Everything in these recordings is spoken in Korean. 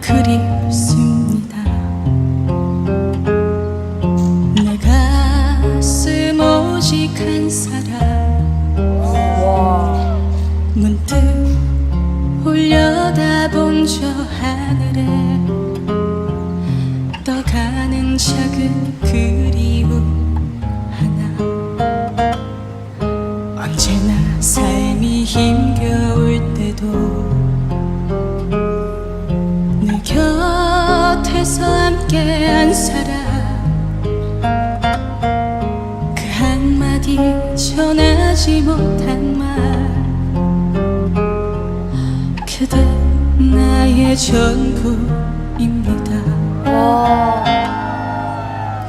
그립습니다. 내 가슴 오직 한 사람 문득 올려다본 저 하늘에 떠가는 작은 그리움 곁에서 함께 한 사람. 그 한마디 전하지 못한 말. 그대 나의 전부입니다.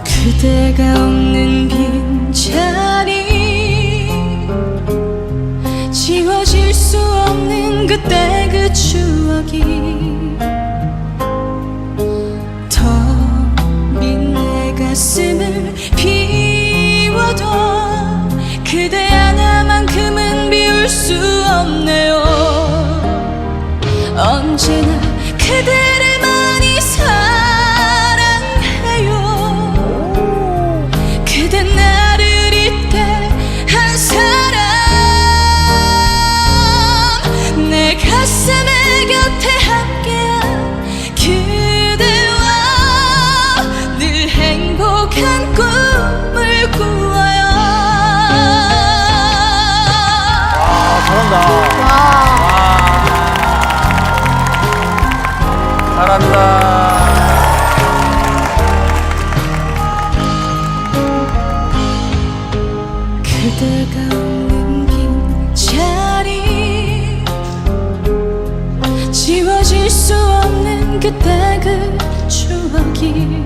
그대가 없는 빈자리. 지워질 수 없는 그때 그 추억이 가슴을 비워도 그대 하나만큼은 비울 수 없네요. 언제나 그대 잘한다. 그대가 없는 빈자리 지워질 수 없는 그때 그 추억이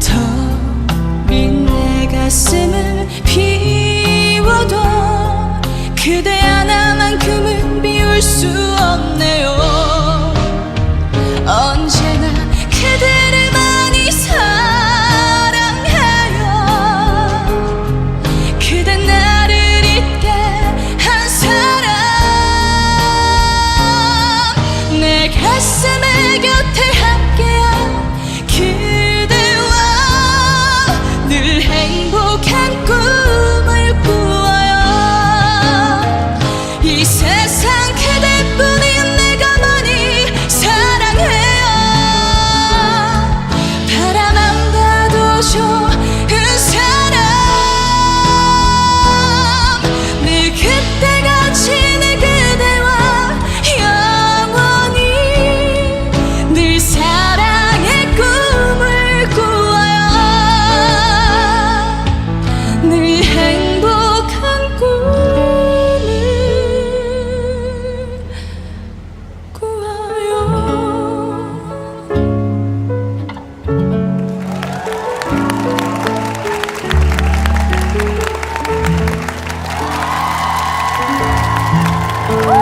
텅빈 내 가슴을 비워도 그대 하나만큼은 비울 수 없네요 말씀의 곁에 함께한 그대와 늘 행복한 꿈을 꾸어요. 이 세상 그대뿐인 내가 많이 사랑해요. 바라만 봐도 좋아 Woo!